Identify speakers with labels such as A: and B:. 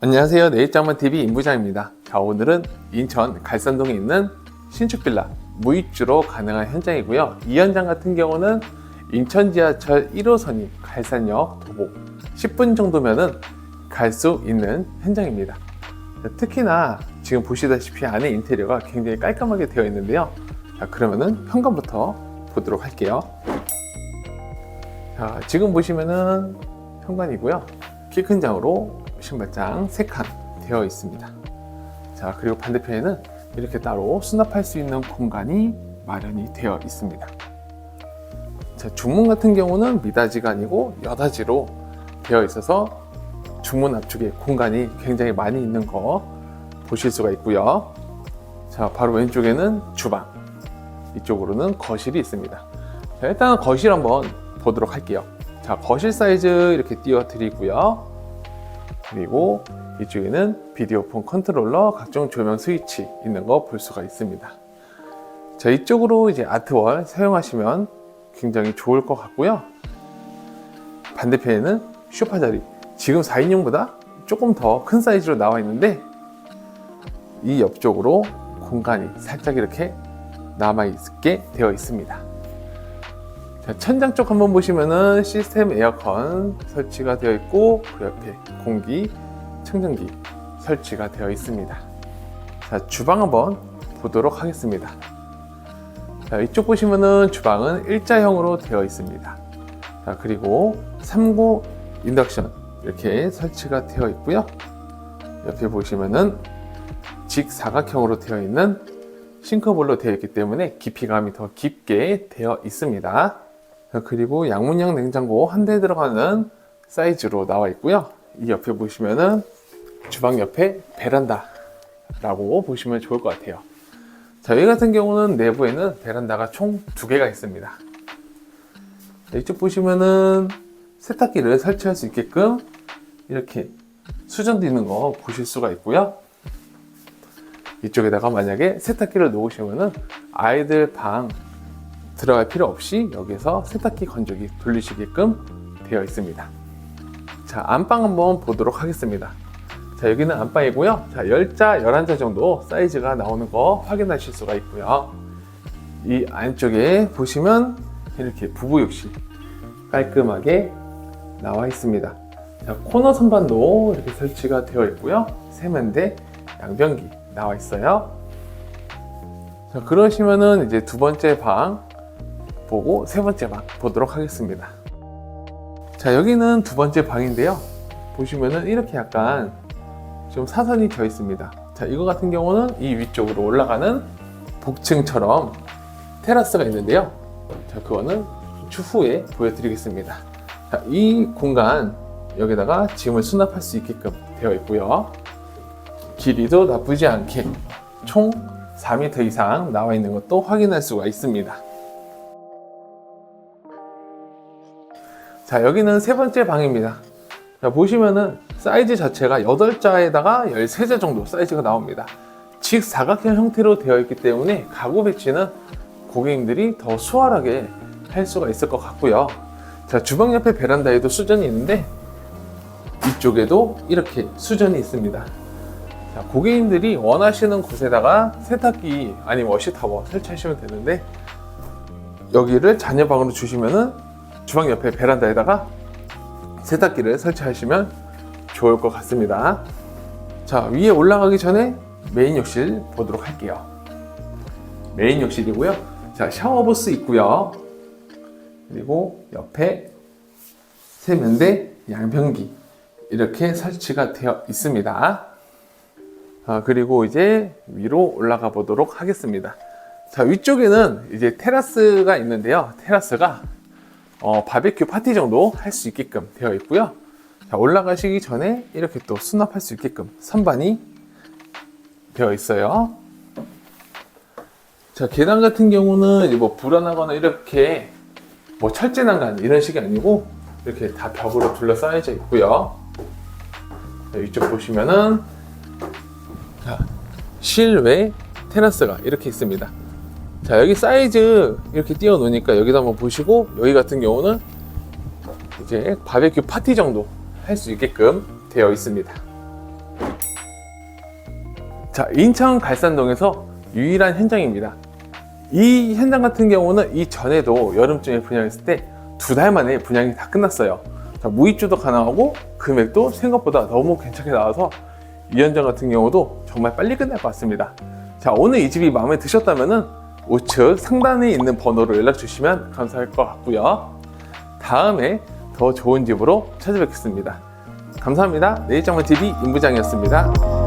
A: 안녕하세요. 내일장만TV 임부장입니다. 자, 오늘은 인천 갈산동에 있는 신축빌라 무입주로 가능한 현장이고요. 이 현장 같은 경우는 인천 지하철 1호선이 갈산역 도보 10분 정도면은 갈 수 있는 현장입니다. 자, 특히나 지금 보시다시피 안에 인테리어가 굉장히 깔끔하게 되어 있는데요. 자, 그러면은 현관부터 보도록 할게요. 자, 지금 보시면은 현관이고요. 키 큰 장으로 신발장 3칸 되어 있습니다. 자, 그리고 반대편에는 이렇게 따로 수납할 수 있는 공간이 마련이 되어 있습니다. 자, 중문 같은 경우는 미닫이가 아니고 여닫이로 되어 있어서 중문 앞쪽에 공간이 굉장히 많이 있는 거 보실 수가 있고요. 자, 바로 왼쪽에는 주방, 이쪽으로는 거실이 있습니다. 자, 일단 거실 한번 보도록 할게요. 자, 거실 사이즈 이렇게 띄워 드리고요. 그리고 이쪽에는 비디오폰 컨트롤러, 각종 조명 스위치 있는 거 볼 수가 있습니다. 자, 이쪽으로 이제 아트월 사용하시면 굉장히 좋을 것 같고요. 반대편에는 쇼파 자리. 지금 4인용보다 조금 더 큰 사이즈로 나와 있는데 이 옆쪽으로 공간이 살짝 이렇게 남아 있게 되어 있습니다. 자, 천장 쪽 한번 보시면은 시스템 에어컨 설치가 되어 있고 그 옆에 공기 청정기 설치가 되어 있습니다. 자, 주방 한번 보도록 하겠습니다. 자, 이쪽 보시면은 주방은 일자형으로 되어 있습니다. 자, 그리고 3구 인덕션 이렇게 설치가 되어 있고요. 옆에 보시면은 직사각형으로 되어 있는 싱크볼로 되어 있기 때문에 깊이감이 더 깊게 되어 있습니다. 자, 그리고 양문형 냉장고 한 대 들어가는 사이즈로 나와 있고요. 이 옆에 보시면은 주방 옆에 베란다라고 보시면 좋을 것 같아요. 자, 여기 같은 경우는 내부에는 베란다가 총 두 개가 있습니다. 자, 이쪽 보시면은 세탁기를 설치할 수 있게끔 이렇게 수전도 있는 거 보실 수가 있고요. 이쪽에다가 만약에 세탁기를 놓으시면은 아이들 방 들어갈 필요 없이 여기서 세탁기 건조기 돌리시게끔 되어 있습니다. 자, 안방 한번 보도록 하겠습니다. 자, 여기는 안방이고요. 자, 10자, 11자 정도 사이즈가 나오는 거 확인하실 수가 있고요. 이 안쪽에 보시면 이렇게 부부 욕실 깔끔하게 나와 있습니다. 자, 코너 선반도 이렇게 설치가 되어 있고요. 세면대, 양변기 나와 있어요. 자, 그러시면은 이제 두 번째 방 보고 세 번째 방 보도록 하겠습니다. 자, 여기는 두 번째 방인데요. 보시면은 이렇게 약간 좀 사선이 져 있습니다. 자, 이거 같은 경우는 이 위쪽으로 올라가는 복층처럼 테라스가 있는데요. 자, 그거는 추후에 보여드리겠습니다. 자, 이 공간 여기다가 짐을 수납할 수 있게끔 되어 있고요. 길이도 나쁘지 않게 총 4m 이상 나와 있는 것도 확인할 수가 있습니다. 자, 여기는 세 번째 방입니다. 자, 보시면은 사이즈 자체가 8자에다가 13자 정도 사이즈가 나옵니다. 직사각형 형태로 되어 있기 때문에 가구 배치는 고객님들이 더 수월하게 할 수가 있을 것 같고요. 자, 주방 옆에 베란다에도 수전이 있는데 이쪽에도 이렇게 수전이 있습니다. 자, 고객님들이 원하시는 곳에다가 세탁기 아니면 워시타워 설치하시면 되는데 여기를 자녀방으로 주시면은 주방 옆에 베란다에다가 세탁기를 설치하시면 좋을 것 같습니다. 자, 위에 올라가기 전에 메인 욕실 보도록 할게요. 메인 욕실이고요. 자, 샤워부스 있고요. 그리고 옆에 세면대, 양변기 이렇게 설치가 되어 있습니다. 아, 그리고 이제 위로 올라가 보도록 하겠습니다. 자, 위쪽에는 이제 테라스가 있는데요. 테라스가 어, 바베큐 파티 정도 할 수 있게끔 되어 있고요. 자, 올라가시기 전에 이렇게 또 수납할 수 있게끔 선반이 되어 있어요. 자, 계단 같은 경우는 뭐 불안하거나 이렇게 뭐 철제 난간 이런 식이 아니고 이렇게 다 벽으로 둘러싸여져 있고요. 자, 이쪽 보시면은 자, 실외 테라스가 이렇게 있습니다. 자, 여기 사이즈 이렇게 띄워 놓으니까 여기도 한번 보시고 여기 같은 경우는 이제 바베큐 파티 정도 할 수 있게끔 되어 있습니다. 자, 인천 갈산동에서 유일한 현장입니다. 이 현장 같은 경우는 이전에도 여름쯤에 분양했을 때 두 달 만에 분양이 다 끝났어요. 자, 무입주도 가능하고 금액도 생각보다 너무 괜찮게 나와서 이 현장 같은 경우도 정말 빨리 끝날 것 같습니다. 자, 오늘 이 집이 마음에 드셨다면은 우측 상단에 있는 번호로 연락 주시면 감사할 것 같고요. 다음에 더 좋은 집으로 찾아뵙겠습니다. 감사합니다. 내일장만TV 임부장이었습니다.